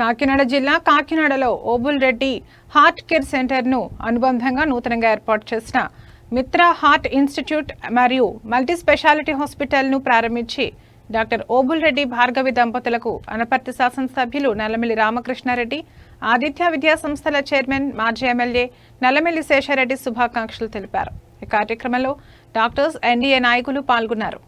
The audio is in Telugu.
కాకినాడ జిల్లా కాకినాడలో ఓబుల్ రెడ్డి హార్ట్ కేర్ సెంటర్ను అనుబంధంగా నూతనంగా ఏర్పాటు చేసిన మిత్ర హార్ట్ ఇన్స్టిట్యూట్ మరియు మల్టీ స్పెషాలిటీ హాస్పిటల్ను ప్రారంభించి డాక్టర్ ఓబుల్ రెడ్డి భార్గవి దంపతులకు అనపర్తి శాసనసభ్యులు నల్లమిల్లి రామకృష్ణారెడ్డి ఆదిత్య విద్యా సంస్థల చైర్మన్ మాజీ ఎమ్మెల్యే నల్లమిల్లి శేషారెడ్డి శుభాకాంక్షలు తెలిపారు. ఈ కార్యక్రమంలో డాక్టర్స్ ఎన్డీఏ నాయకులు పాల్గొన్నారు.